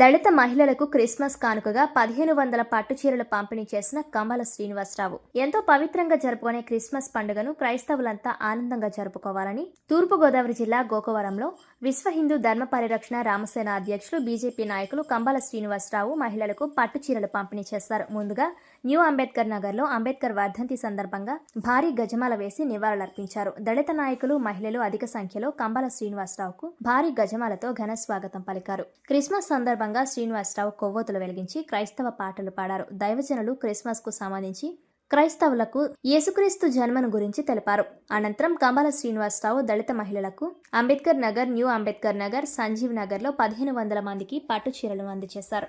దళిత మహిళలకు క్రిస్మస్ కానుకగా పదిహేను వందల పట్టు చీరలు పంపిణీ చేసిన కమల శ్రీనివాసరావు. ఎంతో పవిత్రంగా జరుపుకునే క్రిస్మస్ పండుగను క్రైస్తవులంతా ఆనందంగా జరుపుకోవాలని తూర్పుగోదావరి జిల్లా గోకవరంలో విశ్వ హిందూ ధర్మ పరిరక్షణ రామసేన అధ్యక్షులు బీజేపీ నాయకులు కంబాల శ్రీనివాసరావు మహిళలకు పట్టు చీరలు పంపిణీ చేశారు. ముందుగా న్యూ అంబేద్కర్ నగర్లో అంబేద్కర్ వర్ధంతి సందర్భంగా భారీ గజమాల వేసి నివాళులర్పించారు. దళిత నాయకులు మహిళలు అధిక సంఖ్యలో కంబాల శ్రీనివాసరావుకు భారీ గజమాలతో ఘన స్వాగతం పలికారు. క్రిస్మస్ సందర్భంగా శ్రీనివాసరావు కొవ్వొతులు వెలిగించి క్రైస్తవ పాటలు పాడారు దైవజనులు క్రిస్మస్కు సంబంధించి క్రైస్తవులకు యేసుక్రీస్తు జన్మను గురించి తెలిపారు అనంతరం కంబాల శ్రీనివాసరావు దళిత మహిళలకు అంబేద్కర్ నగర్ న్యూ అంబేద్కర్ నగర్ సంజీవ్ నగర్లో పదిహేను వందల మందికి పట్టు చీరలు అందజేశారు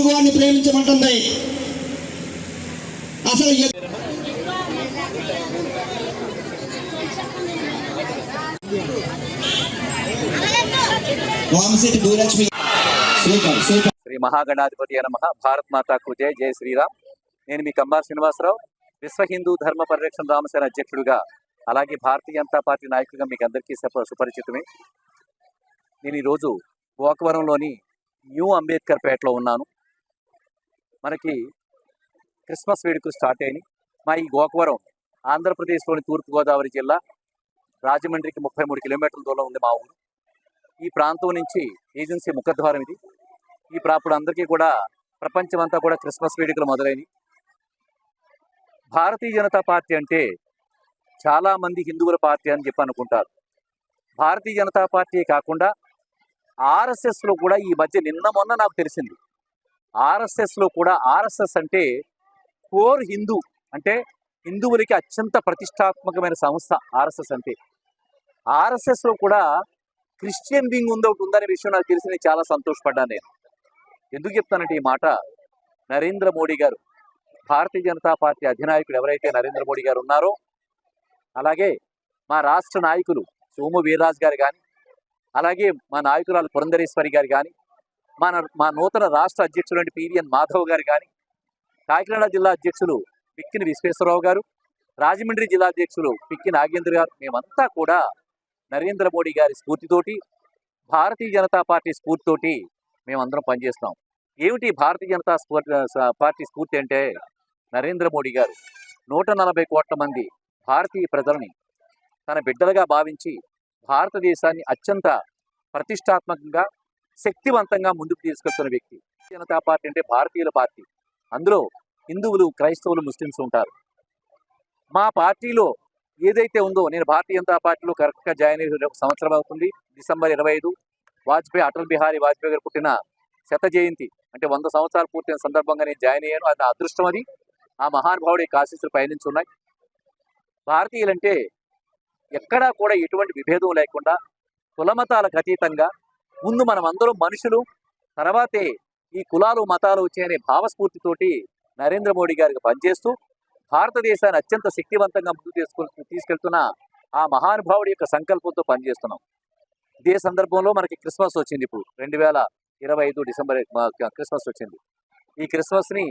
పొరుగువాడిని ప్రేమించమంటుంది. అసలు శ్రీ మహాగణాధిపతి నమ భారత్ మాతాకు జై జై శ్రీరామ్. నేను మీ కంబార్ శ్రీనివాసరావు విశ్వ హిందూ ధర్మ పరిరక్షణ రామసేన అధ్యక్షుడిగా అలాగే భారతీయ జనతా పార్టీ నాయకుడిగా మీకు అందరికీ సుపరిచితమే. నేను ఈరోజు గోకవరంలోని న్యూ అంబేద్కర్ పేటలో ఉన్నాను. మనకి క్రిస్మస్ వేడుకలు స్టార్ట్ అయినాయి. మా ఈ గోకవరం ఆంధ్రప్రదేశ్లోని తూర్పుగోదావరి జిల్లా రాజమండ్రికి ముప్పై మూడు కిలోమీటర్ల దూరం ఉంది మా ఊరు. ఈ ప్రాంతం నుంచి ఏజెన్సీ ముఖద్వారం ఇది. ఈ ప్రాపుడు అందరికీ కూడా ప్రపంచం అంతా కూడా క్రిస్మస్ వేడుకలు మొదలైనవి. భారతీయ జనతా పార్టీ అంటే చాలా మంది హిందువుల పార్టీ అని చెప్పి అనుకుంటారు. భారతీయ జనతా పార్టీ కాకుండా ఆర్ఎస్ఎస్లో కూడా ఈ మధ్య నిన్న మొన్న నాకు తెలిసింది. ఆర్ఎస్ఎస్లో కూడా ఆర్ఎస్ఎస్ అంటే కోర్ హిందూ అంటే హిందువులకి అత్యంత ప్రతిష్టాత్మకమైన సంస్థ ఆర్ఎస్ఎస్ అంటే. ఆర్ఎస్ఎస్లో కూడా క్రిస్టియన్ వింగ్ ఉందో ఒకటి ఉందనే విషయం నాకు తెలిసి నేను చాలా సంతోషపడ్డాను నేను. ఎందుకు చెప్తానంటే ఈ మాట? నరేంద్ర మోడీ గారు భారతీయ జనతా పార్టీ అధినాయకుడు ఎవరైతే నరేంద్ర మోడీ గారు ఉన్నారో అలాగే మా రాష్ట్ర నాయకులు సోము వీర్రాజు గారు కానీ అలాగే మా నాయకురాలు పురంధరేశ్వరి గారు కానీ మన మా నూతన రాష్ట్ర అధ్యక్షుడు పివిఎన్ మాధవ్ గారు కానీ కాకినాడ జిల్లా అధ్యక్షులు పిక్కిన విశ్వేశ్వరరావు గారు రాజమండ్రి జిల్లా అధ్యక్షులు పిక్కి నాగేంద్ర గారు మేమంతా కూడా నరేంద్ర మోడీ గారి స్ఫూర్తితోటి భారతీయ జనతా పార్టీ స్ఫూర్తితోటి మేమందరం పనిచేస్తాం ఏమిటి భారతీయ జనతా స్ఫూర్తి పార్టీ స్ఫూర్తి అంటే నరేంద్ర మోడీ గారు నూట నలభై కోట్ల మంది భారతీయ ప్రజలని తన బిడ్డలుగా భావించి భారతదేశాన్ని అత్యంత ప్రతిష్టాత్మకంగా శక్తివంతంగా ముందుకు తీసుకెళ్తున్న వ్యక్తి. జనతా పార్టీ అంటే భారతీయుల పార్టీ. అందులో హిందువులు క్రైస్తవులు ముస్లిమ్స్ ఉంటారు. మా పార్టీలో ఏదైతే ఉందో నేను భారతీయ జనతా పార్టీలో కరెక్ట్గా జాయిన్ అయ్యి ఒక సంవత్సరం అవుతుంది. డిసెంబర్ ఇరవై ఐదు వాజ్పేయి అటల్ బిహారీ వాజ్పేయి గారు పుట్టిన శత జయంతి. అంటే వంద సంవత్సరాలు పూర్తయిన సందర్భంగా నేను జాయిన్ అయ్యాను. అది నా అదృష్టం అది. ఆ మహానుభావుడి యొక్క కాశీసులు పయనించి ఉన్నాయి. భారతీయులంటే ఎక్కడా కూడా ఎటువంటి విభేదం లేకుండా కులమతాలకు అతీతంగా ముందు మనం అందరం మనుషులు తర్వాతే ఈ కులాలు మతాలు వచ్చాయనే భావస్ఫూర్తితోటి నరేంద్ర మోడీ గారికి పనిచేస్తూ భారతదేశాన్ని అత్యంత శక్తివంతంగా ముందు తీసుకు తీసుకెళ్తున్న ఆ మహానుభావుడి యొక్క సంకల్పంతో పనిచేస్తున్నాం. ఇదే సందర్భంలో మనకి క్రిస్మస్ వచ్చింది ఇప్పుడు. రెండు వేల ఇరవై ఐదు డిసెంబర్ క్రిస్మస్ వచ్చింది. ఈ క్రిస్మస్ని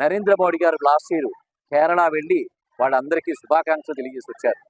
నరేంద్ర మోడీ గారు లాస్ట్ ఇయర్ కేరళ వెళ్ళి వాళ్ళందరికీ శుభాకాంక్షలు తెలియజేసి వచ్చారు.